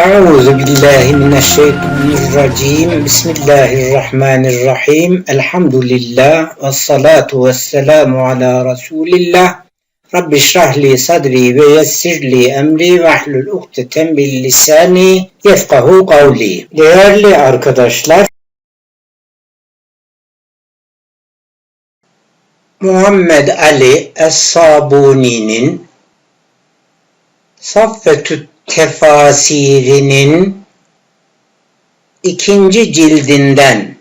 أعوذ بالله من الشيطان الرجيم. بسم الله الرحمن الرحيم. الحمد لله والصلاة والسلام على رسول الله. رب اشرح لي صدري ويسر لي emri vahlul ukdeten bil lisani yefkahu kavli. Değerli arkadaşlar, Muhammed Ali Es-Sabuni'nin Saffetü Tefasirinin ikinci cildinden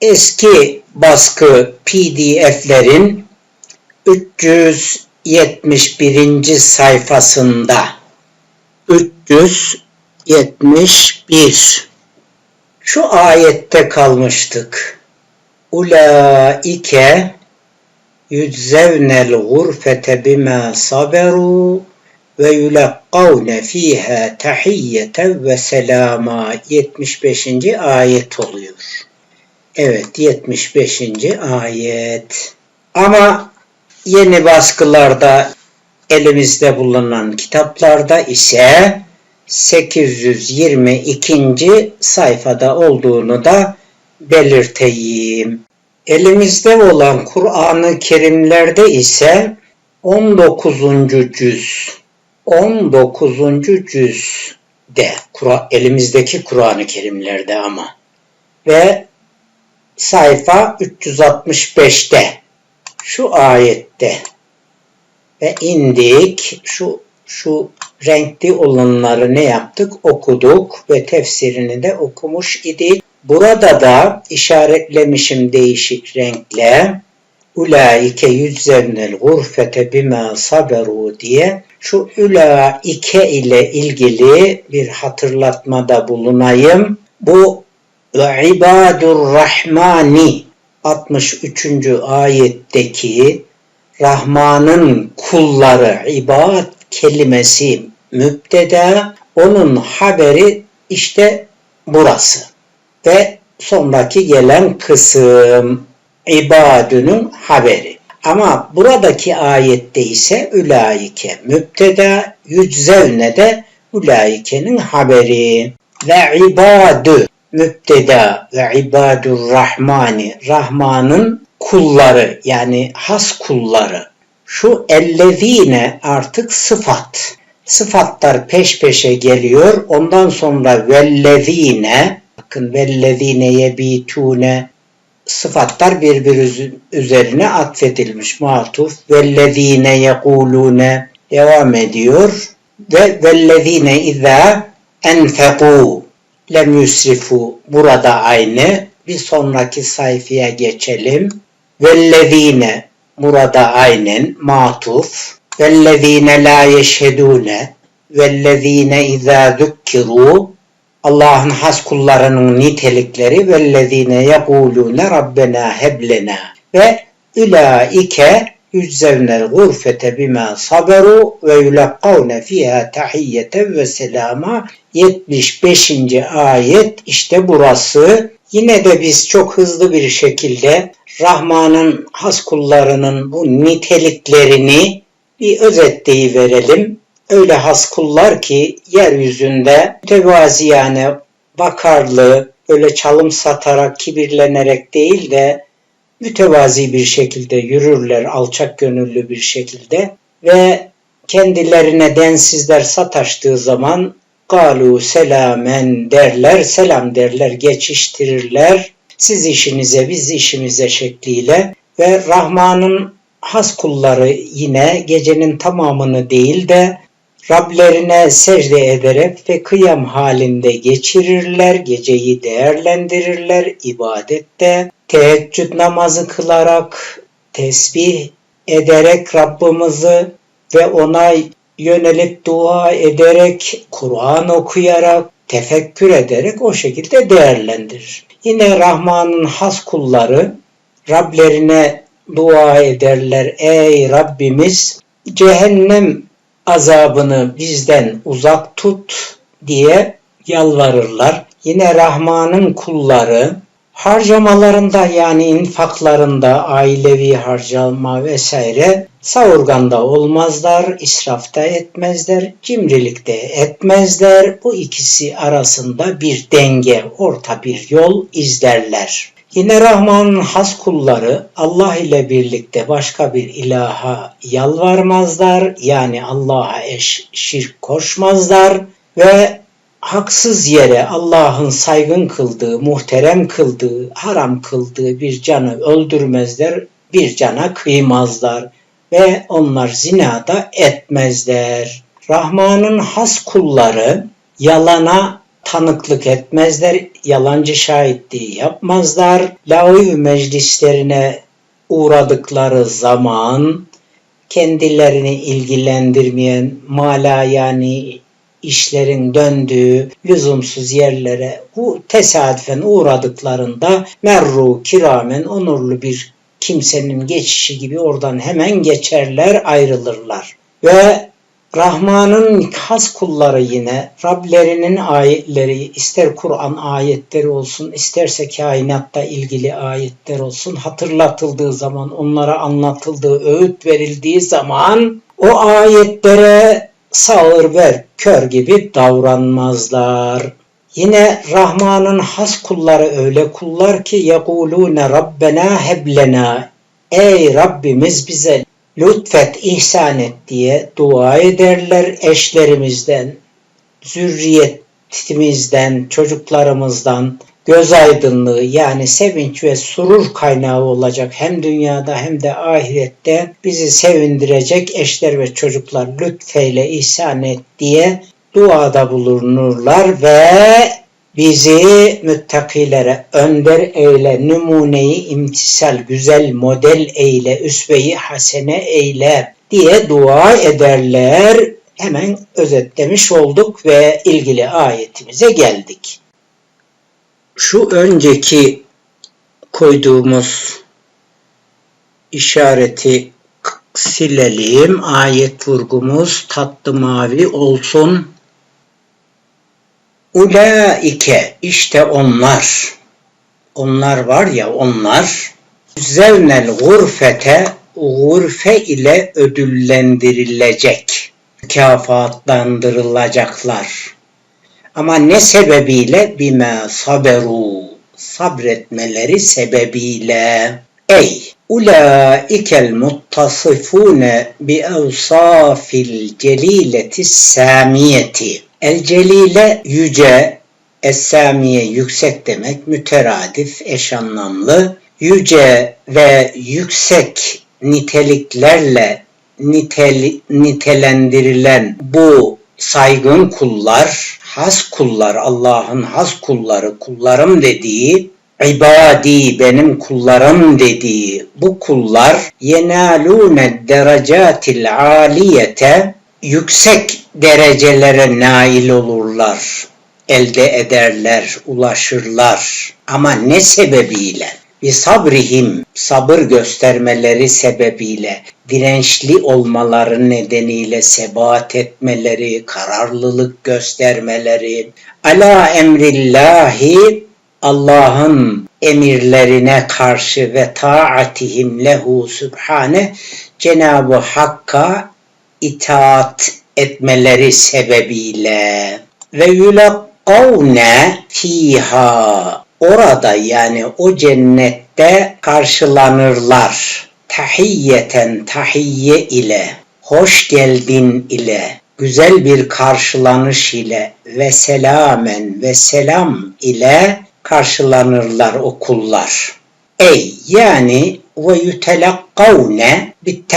eski baskı PDF'lerin 371. sayfasında 371 şu ayette kalmıştık. Ulaike yüczevnel gurfete bima saberu ve yulakkavne fiha tahiyyeten ve selama 75. ayet oluyor. Evet 75. ayet. Ama yeni baskılarda elimizde bulunan kitaplarda ise 822. sayfada olduğunu da belirteyim. Elimizde olan Kur'an-ı Kerimlerde ise 19. cüz 19. cüzde elimizdeki Kur'an-ı Kerimlerde ama ve sayfa 365'te şu ayette ve indik şu şu renkli olanları ne yaptık? Okuduk ve tefsirini de okumuş idik. Burada da işaretlemişim değişik renkle. Ulaike yüzzevnel gurfete bima saberu diye şu ulaike ile ilgili bir hatırlatmada bulunayım. Bu ve ibadur rahmani 63. ayetteki Rahman'ın kulları ibad kelimesi mübdeda onun haberi işte burası ve sonraki gelen kısım ibadünün haberi. Ama buradaki ayette ise ülaike mübteda yüczevne de ülaikenin haberi. Ve ibadü mübteda ve ibadur rahmani Rahman'ın kulları yani has kulları. Şu ellezine artık sıfat. Sıfatlar peş peşe geliyor. Ondan sonra vellezine bakın vellezine yebitune sıfatlar birbiri üzerine atfedilmiş. Matuf vellezine yekulune devam ediyor. Ve vellezine izâ enfekû. Lem yusrifu burada aynı. Bir sonraki sayfaya geçelim. Vellezine burada aynen. Matuf vellezine la yeşhedûne vellezine izâ zukkiru Allah'ın has kullarının nitelikleri vellezine yekulune rabbena heblena ve ülaike yüzzevnel gurfete bima saberu ve yulakkavne fiha tahiyyeten ve selama 75. ayet işte burası. Yine de biz çok hızlı bir şekilde Rahman'ın has kullarının bu niteliklerini bir özetleyiverelim öyle has kullar ki yeryüzünde mütevaziyane bakarlı, öyle çalım satarak, kibirlenerek değil de mütevazi bir şekilde yürürler, alçak gönüllü bir şekilde ve kendilerine densizler sataştığı zaman galu selamen derler, selam derler, geçiştirirler. Siz işinize, biz işimize şekliyle ve Rahman'ın has kulları yine gecenin tamamını değil de Rablerine secde ederek ve kıyam halinde geçirirler, geceyi değerlendirirler, ibadette, teheccüd namazı kılarak, tesbih ederek Rabbimizi ve ona yönelip dua ederek, Kur'an okuyarak, tefekkür ederek o şekilde değerlendirir. Yine Rahman'ın has kulları Rablerine dua ederler. Ey Rabbimiz cehennem azabını bizden uzak tut diye yalvarırlar. Yine Rahman'ın kulları Harcamalarında yani infaklarında ailevi harcama vesaire savurganda olmazlar, israfta etmezler, cimrilikte etmezler. Bu ikisi arasında bir denge, orta bir yol izlerler. Yine Rahman'ın has kulları Allah ile birlikte başka bir ilaha yalvarmazlar. Yani Allah'a eş şirk koşmazlar ve haksız yere Allah'ın saygın kıldığı, muhterem kıldığı, haram kıldığı bir canı öldürmezler, bir cana kıymazlar ve onlar zinada etmezler. Rahman'ın has kulları yalana tanıklık etmezler, yalancı şahitliği yapmazlar. Lavi meclislerine uğradıkları zaman kendilerini ilgilendirmeyen mala yani işlerin döndüğü lüzumsuz yerlere bu tesadüfen uğradıklarında merru kiramen onurlu bir kimsenin geçişi gibi oradan hemen geçerler ayrılırlar. Ve Rahman'ın has kulları yine Rablerinin ayetleri ister Kur'an ayetleri olsun isterse kainatta ilgili ayetler olsun hatırlatıldığı zaman onlara anlatıldığı öğüt verildiği zaman o ayetlere sağır ver kör gibi davranmazlar. Yine Rahman'ın has kulları öyle kullar ki yekulune Rabbena heblena Ey Rabbimiz bize lütfet, ihsan et diye dua ederler eşlerimizden, zürriyetimizden, çocuklarımızdan göz aydınlığı yani sevinç ve surur kaynağı olacak hem dünyada hem de ahirette. Bizi sevindirecek eşler ve çocuklar lütfeyle ihsan et diye duada bulunurlar ve bizi müttakilere önder eyle, numuneyi imtisal, güzel model eyle, üsveyi hasene eyle diye dua ederler. Hemen özetlemiş olduk ve ilgili ayetimize geldik. Şu önceki koyduğumuz işareti silelim. Ayet vurgumuz tatlı mavi olsun. Ulaike işte onlar. Onlar var ya onlar. Zevnel gurfete gurfe ile ödüllendirilecek. Mükafatlandırılacaklar. Ama ne sebebiyle? Bime saberu. Sabretmeleri sebebiyle. Ey ulaikel muttasifune bi evsafil celileti samiyeti El celile yüce, es-samiye yüksek demek, müteradif, eş anlamlı. Yüce ve yüksek niteliklerle nitel, nitelendirilen bu saygın kullar, has kullar, Allah'ın has kulları, kullarım dediği, ibadi benim kullarım dediği bu kullar yenalune derecatil aliyete yüksek derecelere nail olurlar, elde ederler, ulaşırlar. Ama ne sebebiyle? Bir sabrihim, sabır göstermeleri sebebiyle, dirençli olmaları nedeniyle sebat etmeleri, kararlılık göstermeleri, ala emrillahi, Allah'ın emirlerine karşı ve taatihim lehu subhane Cenab-ı Hakk'a itaat etmeleri sebebiyle ve yulakkavne fiha orada yani o cennette karşılanırlar. Tahiyyeten tahiyye ile, hoş geldin ile, güzel bir karşılanış ile ve selamen ve selam ile karşılanırlar o kullar. Ey yani ve yutelakkavne bit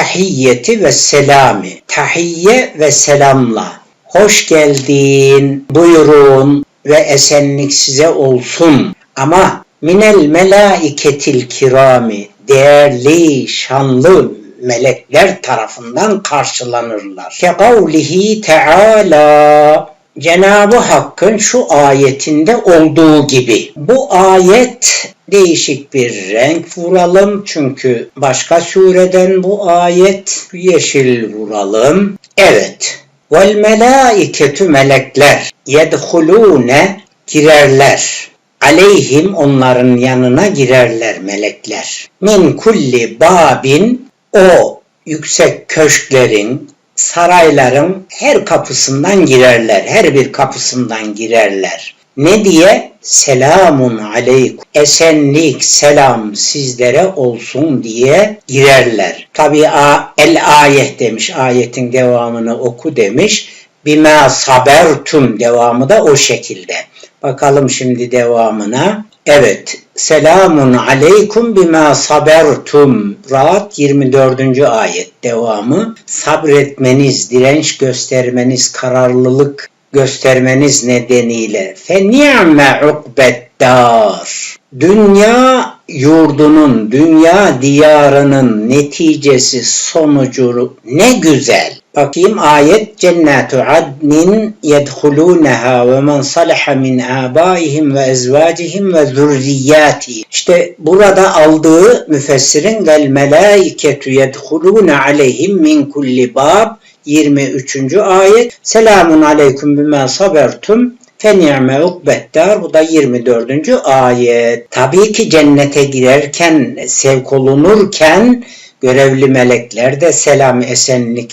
ve selami. Tahiyye ve selamla. Hoş geldin, buyurun ve esenlik size olsun. Ama minel melaiketil kirami değerli, şanlı melekler tarafından karşılanırlar. Kekavlihi Teala Cenab-ı Hakk'ın şu ayetinde olduğu gibi. Bu ayet değişik bir renk vuralım çünkü başka sureden bu ayet yeşil vuralım. Evet. Vel melaiketu melekler yedhulune girerler aleyhim onların yanına girerler melekler. Min kulli babin o yüksek köşklerin, sarayların her kapısından girerler. Her bir kapısından girerler. Ne diye? Selamun aleykum. Esenlik, selam sizlere olsun diye girerler. Tabi el ayet demiş. Ayetin devamını oku demiş. Bima sabertum devamı da o şekilde. Bakalım şimdi devamına. Evet. Selamun aleykum bima sabertum. Rahat 24. ayet devamı. Sabretmeniz, direnç göstermeniz, kararlılık göstermeniz nedeniyle fe ni'me ukbeddar. Dünya yurdunun, dünya diyarının neticesi, sonucu ne güzel. Bakayım ayet cennetu adnin yedhulunaha ve men salaha min abaihim ve ezvacihim ve zürriyati. İşte burada aldığı müfessirin vel melaiketu yedhuluna aleyhim min kulli bab 23. ayet. Selamun aleyküm bima sabertum fe ni'me ukbeddar. Bu da 24. ayet. Tabii ki cennete girerken, sevk olunurken görevli melekler de selam esenlik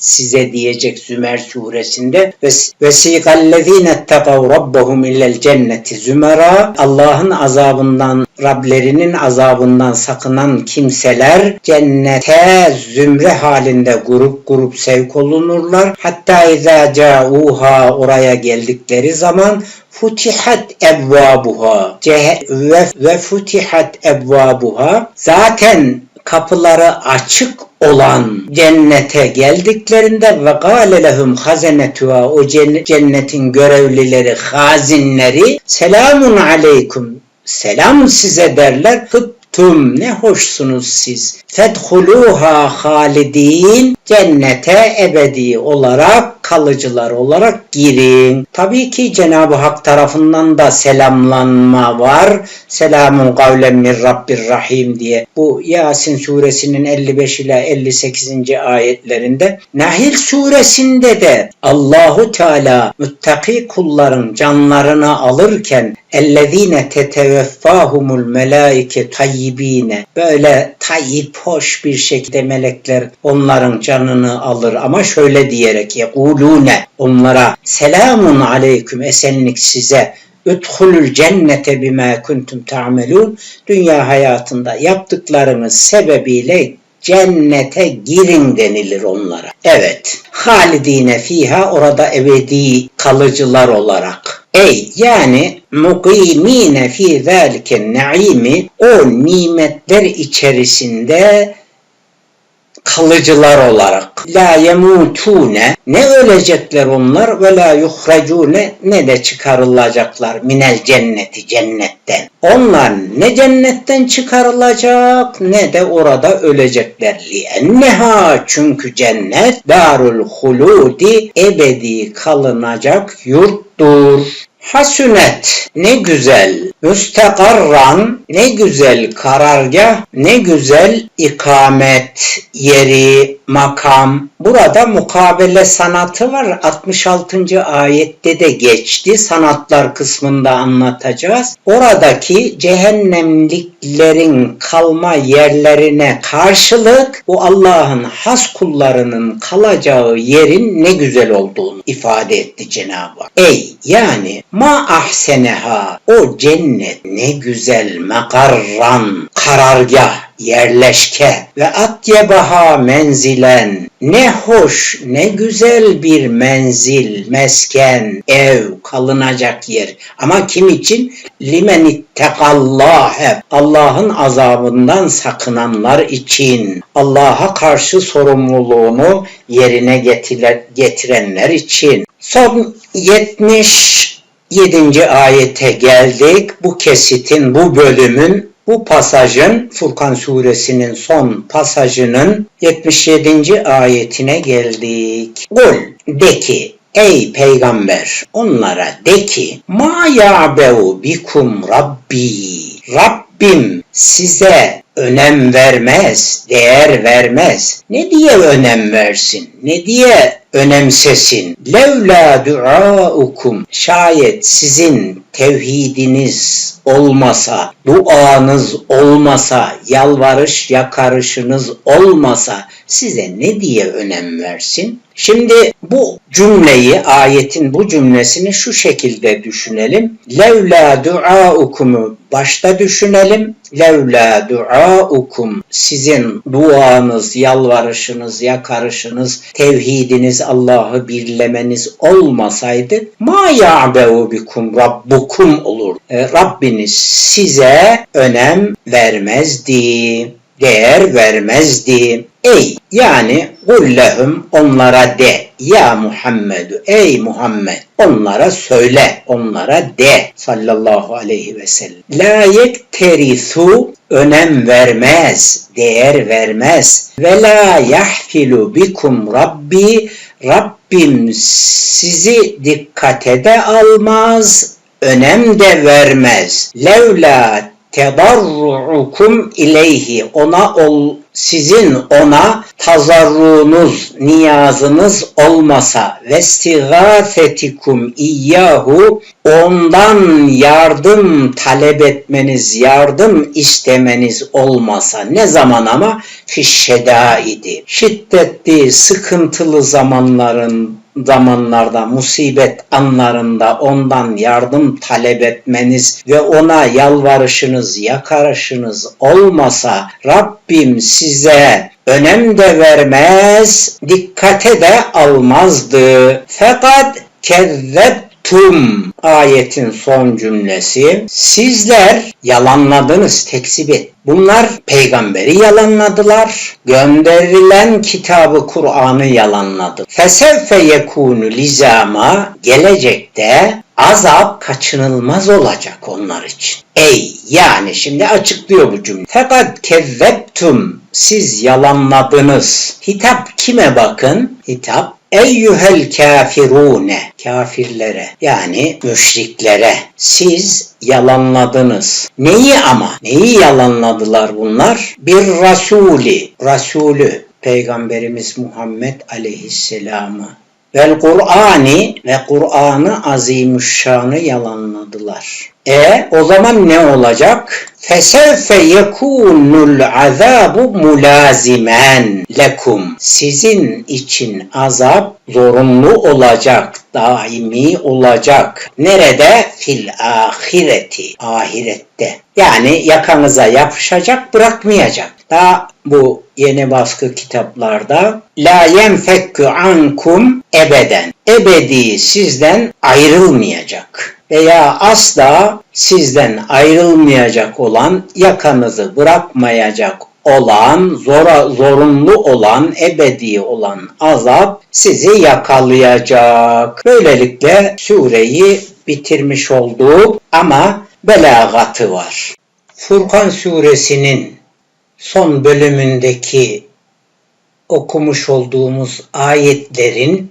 size diyecek Zümer suresinde ve vesikallezine tekav rabbahum illel cenneti zümera. Allah'ın azabından Rablerinin azabından sakınan kimseler cennete zümre halinde grup grup sevk olunurlar. Hatta izâ câuha oraya geldikleri zaman futihat ebvabuha ve, ve futihat ebvabuha zaten kapıları açık olan cennete geldiklerinde ve gâle lehum o cennetin görevlileri, hazinleri selamun aleyküm selam size derler. Tıptüm ne hoşsunuz siz. Fedhuluha halidin cennete ebedi olarak kalıcılar olarak girin. Tabii ki Cenab-ı Hak tarafından da selamlanma var. Selamun kavlen min Rabbir Rahim diye. Bu Yasin suresinin 55 ile 58. ayetlerinde. Nahil suresinde de Allahu Teala müttaki kulların canlarını alırken ellezine teteveffahumul melaike tayyibine böyle tayyip hoş bir şekilde melekler onların canını alır ama şöyle diyerek yekulune onlara selamun aleyküm esenlik size Üdhulül cennete bima kuntum ta'melun. Dünya hayatında yaptıklarınız sebebiyle cennete girin denilir onlara. Evet. Halidine fiha orada ebedi kalıcılar olarak. Ey yani mukimine fi zâlike naimi o nimetler içerisinde kalıcılar olarak la yemutune ne ölecekler onlar ve la yuhracune ne de çıkarılacaklar minel cenneti cennetten. Onlar ne cennetten çıkarılacak ne de orada ölecekler. Lienneha çünkü cennet darul huludi ebedi kalınacak yurttur. Hasünet ne güzel, müstekarran ne güzel karargah, ne güzel ikamet yeri, makam. Burada mukabele sanatı var. 66. ayette de geçti. Sanatlar kısmında anlatacağız. Oradaki cehennemliklerin kalma yerlerine karşılık bu Allah'ın has kullarının kalacağı yerin ne güzel olduğunu ifade etti Cenab-ı Hak. Ey yani ma ahseneha o cennet ne güzel makarran karargah yerleşke ve atyebaha menzilen ne hoş ne güzel bir menzil, mesken, ev, kalınacak yer. Ama kim için? Limen ittekallâhe Allah'ın azabından sakınanlar için Allah'a karşı sorumluluğunu yerine getirenler için. Son 77. ayete geldik. Bu kesitin, bu bölümün bu pasajın Furkan suresinin son pasajının 77. ayetine geldik. Kul de ki Ey peygamber onlara de ki ma ya'behu bikum rabbi Rabbim size önem vermez, değer vermez. Ne diye önem versin? Ne diye önemsesin. Levla duaukum şayet sizin tevhidiniz olmasa, duanız olmasa, yalvarış yakarışınız olmasa size ne diye önem versin? Şimdi bu cümleyi, ayetin bu cümlesini şu şekilde düşünelim. Levla duaukumu başta düşünelim. Levla duaukum sizin duanız, yalvarışınız, yakarışınız, tevhidiniz, Allah'ı birlemeniz olmasaydı ma ya'beu bikum rabbukum olur. E, Rabbiniz size önem vermezdi değer vermezdi. Ey yani kullehum onlara de ya Muhammedu ey Muhammed onlara söyle onlara de sallallahu aleyhi ve sellem. La yekterisu önem vermez, değer vermez. Ve la yahfilu bikum rabbi Rabbim sizi dikkate de almaz, önem de vermez. Levla tedarruukum ileyhi ona ol sizin ona tazarruğunuz, niyazınız olmasa ve stigafetikum iyyahu ondan yardım talep etmeniz, yardım istemeniz olmasa ne zaman ama? Fişşedaidi şiddetli, sıkıntılı zamanların zamanlarda, musibet anlarında ondan yardım talep etmeniz ve ona yalvarışınız, yakarışınız olmasa Rabbim size önem de vermez, dikkate de almazdı. Fakat kezzep tum ayetin son cümlesi sizler yalanladınız tekzip et. Bunlar peygamberi yalanladılar. Gönderilen kitabı Kur'an'ı yalanladı. Fesevfe yekunu lizama gelecekte azap kaçınılmaz olacak onlar için. Ey yani şimdi açıklıyor bu cümle. Fakat kezzeptum siz yalanladınız. Hitap kime bakın? Hitap Eyyühel kafirune kafirlere yani müşriklere siz yalanladınız. Neyi ama? Neyi yalanladılar bunlar? Bir rasuli, rasulü Peygamberimiz Muhammed aleyhisselamı vel Kur'ani ve Kur'an'ı azimüşşanı yalanladılar. E o zaman ne olacak? Fesevfe yekunul azabu mulazimen lekum. Sizin için azap zorunlu olacak, daimi olacak. Nerede? Fil ahireti. Ahirette. Yani yakanıza yapışacak, bırakmayacak. Daha bu yeni baskı kitaplarda la yenfekku ankum ebeden. Ebedi sizden ayrılmayacak veya asla sizden ayrılmayacak olan, yakanızı bırakmayacak olan, zora, zorunlu olan, ebedi olan azap sizi yakalayacak. Böylelikle sureyi bitirmiş olduk ama belagatı var. Furkan suresinin son bölümündeki okumuş olduğumuz ayetlerin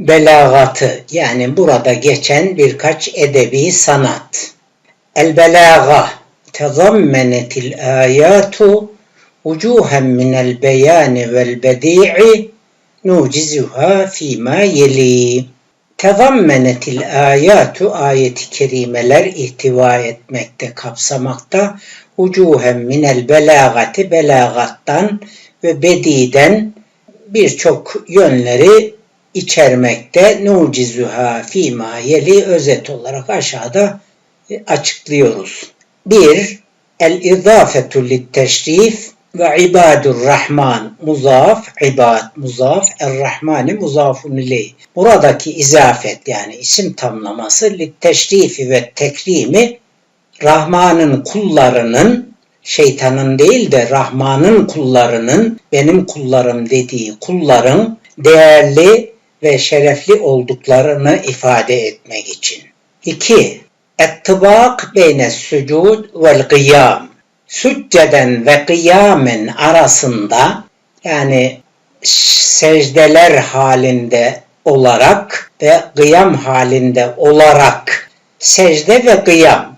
belagatı yani burada geçen birkaç edebi sanat. El belaga tezammenetil ayatu vucuhen minel beyani vel bedi'i nucizuha fîmâ yeli. Tezammenetil ayatu ayeti kerimeler ihtiva etmekte, kapsamakta. Vucuhen minel belagati belagattan ve bediden birçok yönleri içermekte. Nucizuha fîmâ yeli özet olarak aşağıda açıklıyoruz. 1. El-idâfetü litteşrif ve ibadur rahman muzaf, ibad muzaf, er-rahmani muzafun ileyh. Buradaki izafet yani isim tamlaması litteşrifi ve tekrimi Rahman'ın kullarının şeytanın değil de Rahman'ın kullarının benim kullarım dediği kulların değerli ve şerefli olduklarını ifade etmek için. 2. Ettibak beyne sucud vel kıyam. Sücceden ve kıyamen arasında yani secdeler halinde olarak ve kıyam halinde olarak secde ve kıyam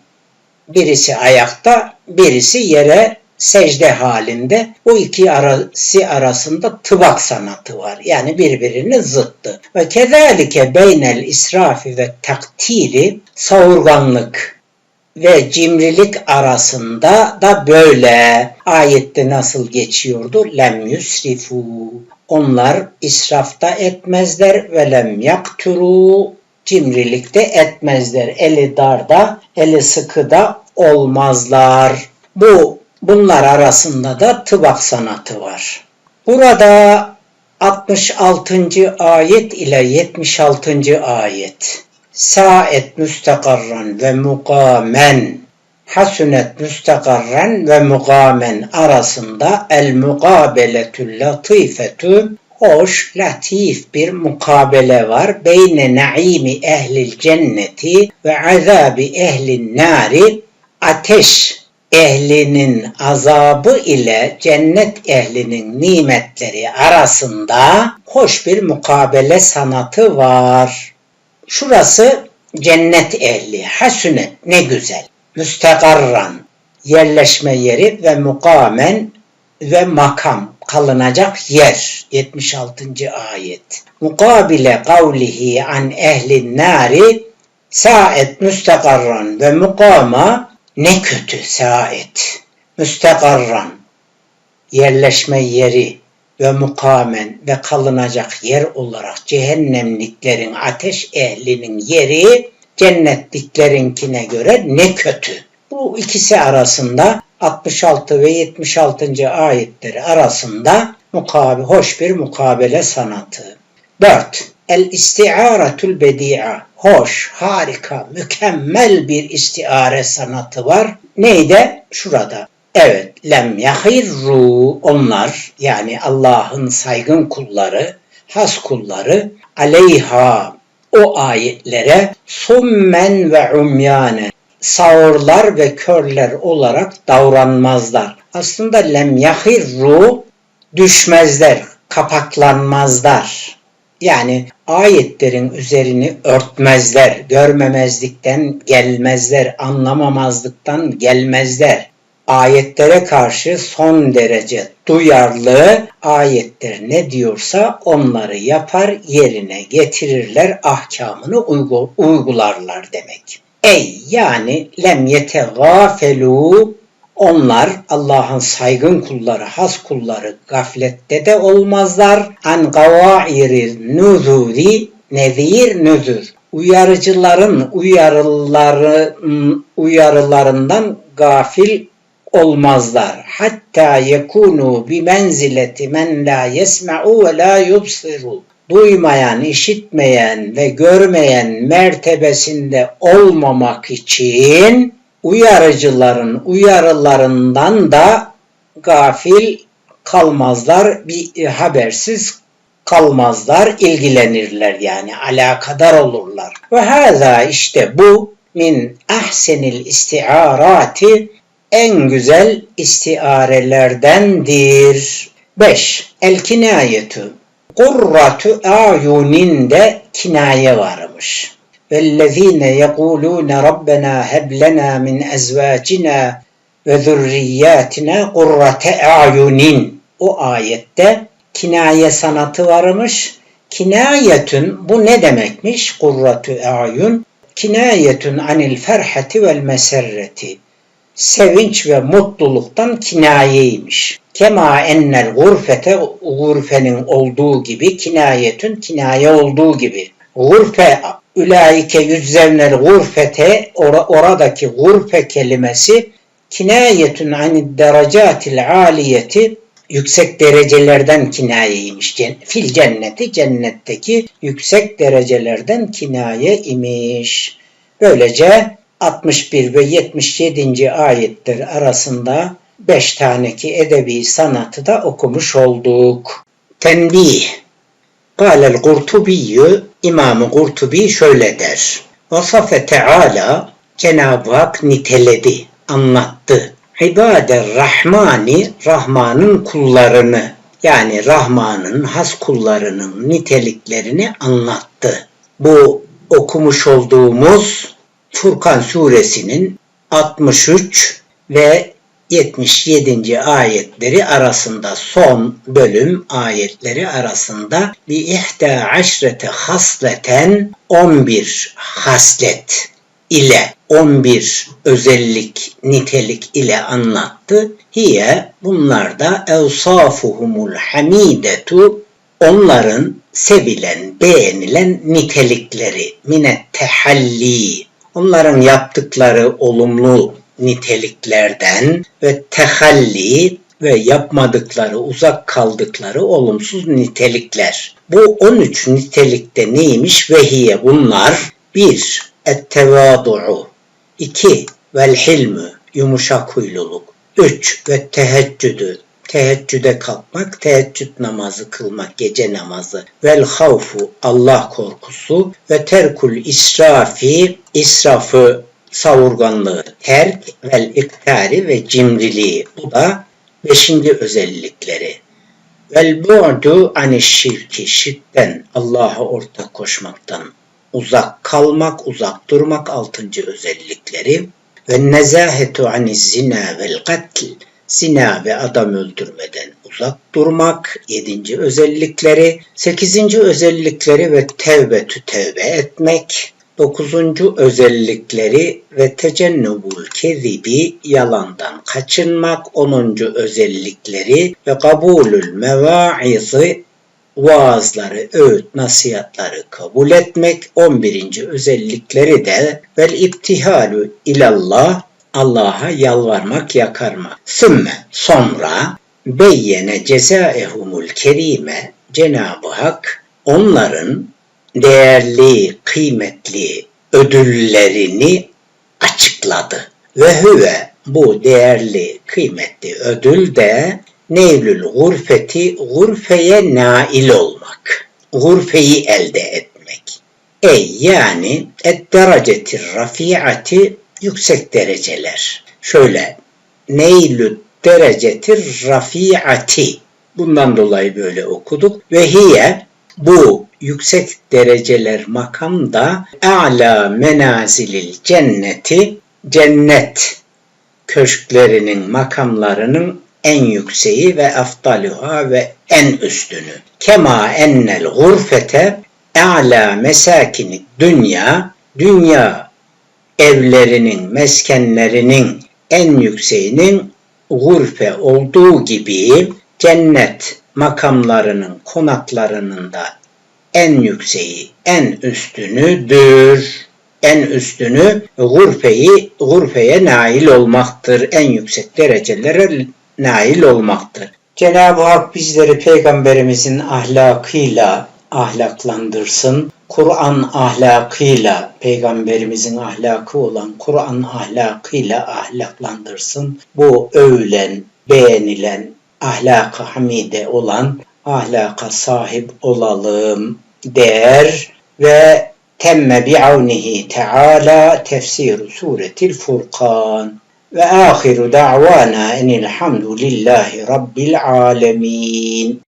birisi ayakta birisi yere secde halinde bu iki arası arasında tıbak sanatı var. Yani birbirinin zıttı. Ve kezalike beynel israfi ve taktiri savurganlık ve cimrilik arasında da böyle ayette nasıl geçiyordu? Lem yusrifu. Onlar israfta etmezler ve lem yakturu. Cimrilikte etmezler. Eli darda, eli sıkıda olmazlar. Bu bunlar arasında da tıbak sanatı var. Burada 66. ayet ile 76. ayet Sa'et müstakarran ve mukamen Hasunet müstakarran ve mukamen arasında el mukabeletül latifetü hoş, latif bir mukabele var. Beyne naimi ehlil cenneti ve azabi ehlin nari ateş ehlinin azabı ile cennet ehlinin nimetleri arasında hoş bir mukabele sanatı var. Şurası cennet ehli, hasünet ne güzel. Müstekarran yerleşme yeri ve mukamen ve makam kalınacak yer. 76. ayet. Mukabile kavlihi an ehlin nari saet müstekarran ve mukama ne kötü saet. Müstekarran yerleşme yeri ve mukamen ve kalınacak yer olarak cehennemliklerin ateş ehlinin yeri cennetliklerinkine göre ne kötü. Bu ikisi arasında 66 ve 76. ayetleri arasında mukabe, hoş bir mukabele sanatı. 4. El istiaretul bedi'a. Hoş, harika, mükemmel bir istiare sanatı var. Neyde? Şurada. Evet, lem yahirru onlar yani Allah'ın saygın kulları, has kulları aleyha o ayetlere summen ve umyanen sağırlar ve körler olarak davranmazlar. Aslında lem yahirru düşmezler, kapaklanmazlar. Yani ayetlerin üzerini örtmezler, görmemezlikten gelmezler, anlamamazlıktan gelmezler. Ayetlere karşı son derece duyarlı, ayetler ne diyorsa onları yapar, yerine getirirler, ahkamını uygularlar demek. Ey yani lem yetegafelu onlar Allah'ın saygın kulları, has kulları gaflette de olmazlar. An gavairi nuzuri nezir nüzür. Uyarıcıların uyarıları, uyarılarından gafil olmazlar. Hatta yekunu bi menzileti men la yesma'u ve la yubsiru duymayan, işitmeyen ve görmeyen mertebesinde olmamak için uyarıcıların uyarılarından da gafil kalmazlar, bir habersiz kalmazlar, ilgilenirler yani alakadar olurlar. Ve haza işte bu min ahsenil istiarati en güzel istiarelerdendir. 5. El kinayetü Kurratu ayunin de kinaye varmış. وَالَّذ۪ينَ يَقُولُونَ رَبَّنَا هَبْ لَنَا مِنْ اَزْوَاجِنَا وَذُرِّيَّاتِنَا قُرَّةَ اَعْيُنٍ O ayette kinaye sanatı varmış. Kinayetün bu ne demekmiş? Kurratu a'yun. Kinayetün anil ferhati vel meserreti. Sevinç ve mutluluktan kinayeymiş. Kema ennel gurfete gurfenin olduğu gibi kinayetün kinaye olduğu gibi. Gurfe ülaike yüzzevnel gurfete or oradaki gurfe kelimesi kinayetün anid derecatil aliyeti yüksek derecelerden kinayeymiş. Fil cenneti cennetteki yüksek derecelerden kinaye imiş. Böylece 61 ve 77. ayetler arasında beş taneki edebi sanatı da okumuş olduk. Tenbih. Kâlel Kurtubiyyü, İmam-ı Kurtubi şöyle der. Vasafe Teala, Cenab-ı Hak niteledi, anlattı. İbader Rahmani, Rahman'ın kullarını, yani Rahman'ın has kullarının niteliklerini anlattı. Bu okumuş olduğumuz Furkan suresinin 63 ve 77. ayetleri arasında son bölüm ayetleri arasında bir ihta aşrete hasleten 11 haslet ile 11 özellik, nitelik ile anlattı. Hiye bunlar da evsafuhumul hamidetu onların sevilen, beğenilen nitelikleri minet tehalli onların yaptıkları olumlu niteliklerden ve tehalli ve yapmadıkları, uzak kaldıkları olumsuz nitelikler. Bu 13 nitelikte neymiş? Vehiye bunlar. 1. Ettevadu'u 2. Vel hilmü yumuşak huyluluk. 3. Ve teheccüdü teheccüde kalkmak, teheccüd namazı kılmak, gece namazı. Vel havfu Allah korkusu ve terkul israfi israfı savurganlığı terk vel iktari ve cimriliği. Bu da beşinci özellikleri. Vel bu'du aniş şirki şirkten Allah'a ortak koşmaktan uzak kalmak, uzak durmak altıncı özellikleri. Ve nezahetu aniz zina vel katl zina ve adam öldürmeden uzak durmak, yedinci özellikleri, sekizinci özellikleri ve tevbetü tevbe etmek, dokuzuncu özellikleri ve tecennubul kezibi yalandan kaçınmak, onuncu özellikleri ve kabulül mevaizi vaazları, öğüt, nasihatları kabul etmek, on birinci özellikleri de vel iptihalu ilallah Allah'a yalvarmak, yakarmak. Sümme sonra beyyene cezaehumul kerime Cenab-ı Hak onların değerli, kıymetli ödüllerini açıkladı. Ve hüve bu değerli, kıymetli ödül de neylül gurfeti gurfeye nail olmak. Gurfeyi elde etmek. Ey yani et derecetir rafiati yüksek dereceler. Şöyle neylü derecetir rafiati. Bundan dolayı böyle okuduk. Ve hiye bu yüksek dereceler makamda a'la menazilil cenneti cennet köşklerinin makamlarının en yükseği ve aftaluha ve en üstünü. Kema ennel gurfete a'la mesakini dünya dünya evlerinin, meskenlerinin en yükseğinin gurfe olduğu gibi cennet makamlarının, konaklarının da en yükseği, en üstünüdür. En üstünü gurfeyi, gurfeye nail olmaktır. En yüksek derecelere nail olmaktır. Cenab-ı Hak bizleri peygamberimizin ahlakıyla ahlaklandırsın. Kur'an ahlakıyla, peygamberimizin ahlakı olan Kur'an ahlakıyla ahlaklandırsın. Bu övülen, beğenilen, ahlakı hamide olan ahlaka sahip olalım der ve temme bi'avnihi teala tefsir suretil Furkan ve ahiru da'vana enilhamdülillahi rabbil alemin.